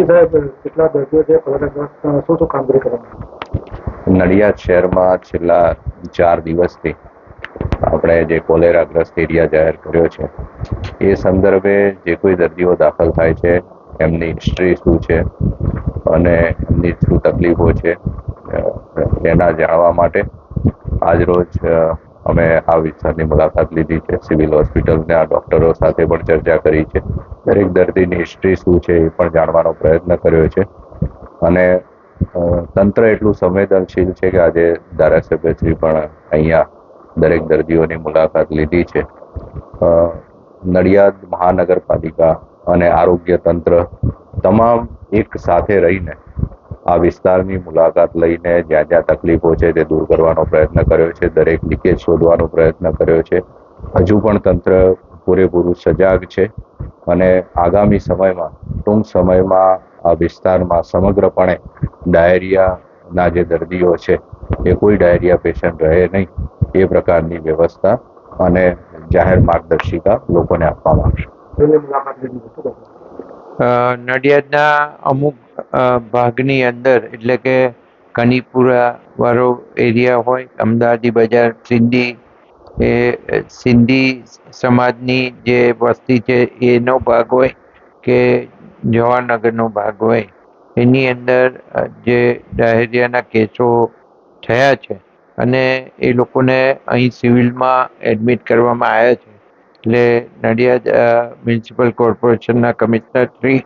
કેટલા દર્દીઓ છે શું શું કામગીરી કરવામાં નડિયાદ શહેરમાં છેલ્લા ચાર દિવસથી આપણે જે કોલેરાગ્રસ્ત એરિયા જાહેર કર્યો છે એ સંદર્ભે જે કોઈ દર્દીઓ દાખલ થાય છે એમની હિસ્ટ્રી શું છે અને એમની શું તકલીફો છે એના જાણવા માટે આજરોજ અ, અમે આ વિસ્તારની મુલાકાત લીધી છે. સિવિલ હોસ્પિટલના ડૉક્ટરો સાથે પણ ચર્ચા કરી છે. દરેક દર્દીની હિસ્ટ્રી શું છે એ પણ જાણવાનો પ્રયત્ન કર્યો છે. અને તંત્ર એટલું સંવેદનશીલ છે કે આજે ધારાસભ્યશ્રી પણ અહીંયા દરેક દર્દીઓની મુલાકાત લીધી છે. નડિયાદ મહાનગરપાલિકા અને આરોગ્ય તંત્ર તમામ એક સાથે રહીને આ વિસ્તારની મુલાકાત લઈને જ્યાં જ્યાં તકલીફો છે તે દૂર કરવાનો પ્રયત્ન કર્યો છે દરેક લીકેજ શોધવાનો પ્રયત્ન કર્યો છે. હજુ પણ તંત્ર પૂરેપૂરું સજાગ છે અને આગામી સમયમાં ટૂંક સમયમાં આ વિસ્તારમાં સમગ્રપણે ડાયરિયાના જે દર્દીઓ છે એ કોઈ ડાયરિયા પેશન્ટ રહે નહીં એ પ્રકારની વ્યવસ્થા અને જાહેર માર્ગદર્શિકા લોકોને આપવામાં આવશે. નડિયાદના અમુક ભાગની અંદર, એટલે કે કનીપુરા વાળો એરિયા હોય, અમદાવાદી બજાર, સિંધી, એ, સિંધી સમાજની જે વસ્તી છે, એનો ભાગ હોય કે જવાનગરનો ભાગ હોય, એની અંદર જે ડાયરિયાના કેસો થયા છે, અને એ લોકોને અહીં સિવિલમાં એડમિટ કરવામાં આવ્યા છે, એટલે નડિયાદ મ્યુનિસિપલ કોર્પોરેશનના કમિશનર શ્રી,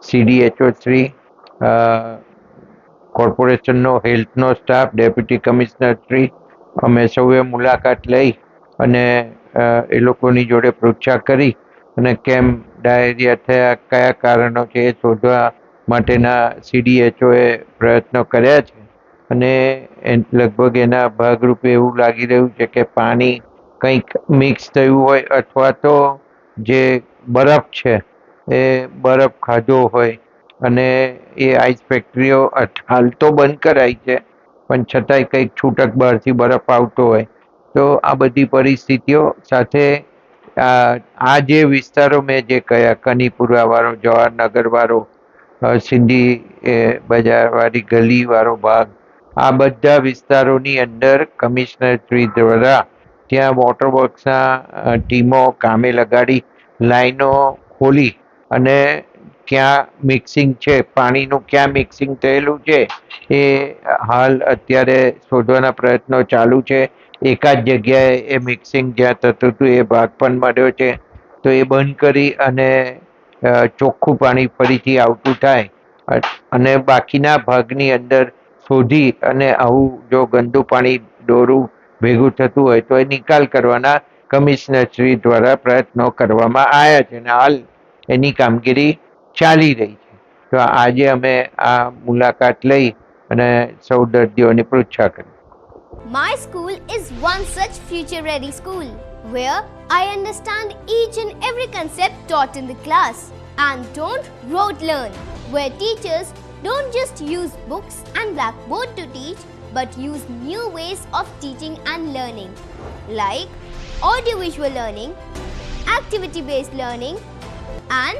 સીડીએચઓ શ્રી કોર્પોરેશનનો, હેલ્થનો સ્ટાફ, ડેપ્યુટી કમિશનરશ્રી અમે સૌએ મુલાકાત લઈ અને એ લોકોની જોડે પૃચ્છા કરી અને કેમ ડાયરિયા થયા, કયા કારણો છે એ શોધવા માટેના સીડીએચઓએ પ્રયત્નો કર્યા છે. અને લગભગ એના ભાગરૂપે એવું લાગી રહ્યું છે કે પાણી કંઈક મિક્સ થયું હોય અથવા તો જે બરફ છે એ બરફ ખાધો હોય અને એ આઈસ ફેક્ટરીઓ હાલ તો બંધ કરાઈ છે પણ છતાંય કંઈક છૂટક બહારથી બરફ આવતો હોય. તો આ બધી પરિસ્થિતિઓ સાથે આ જે વિસ્તારો મેં જે કયા કનીપુરા વાળો જવાહરનગર વાળો અ, સિંધી બજારવાળી ગલીવાળો ભાગ આ બધા વિસ્તારોની અંદર કમિશનર શ્રી દ્વારા ત્યાં વોટર વર્ક્સના ટીમો કામે લગાડી લાઈનો ખોલી અને ક્યાં મિક્સિંગ છે, પાણીનું ક્યાં મિક્સિંગ થયેલું છે, એ હાલ અત્યારે શોધવાના પ્રયત્નો ચાલુ છે. એકાદ જગ્યાએ એ મિક્સિંગ જ્યાં થતું હતું, એ ભાગ પણ મળ્યો છે. તો એ બંધ કરી અને ચોખ્ખું પાણી ફરીથી આવતું થાય. અને બાકીના ભાગની અંદર શોધી અને આવું જો ગંદુ પાણી દોરું, ભેગું થતું હોય તો એ નિકાલ કરવાના કમિશનરશ્રી દ્વારા પ્રયત્નો કરવામાં આવ્યા છે. અને હાલ એની કામગીરી ચાલી રહી છે તો આજે અમે આ મુલાકાત લઈ અને સૌ દર્દીઓની પૃચ્છા કરી My school is one such future ready school where I understand each and every concept taught in the class and don't rote learn, where teachers don't just use books and blackboard to teach but use new ways of teaching and learning like audiovisual learning, activity based learning, and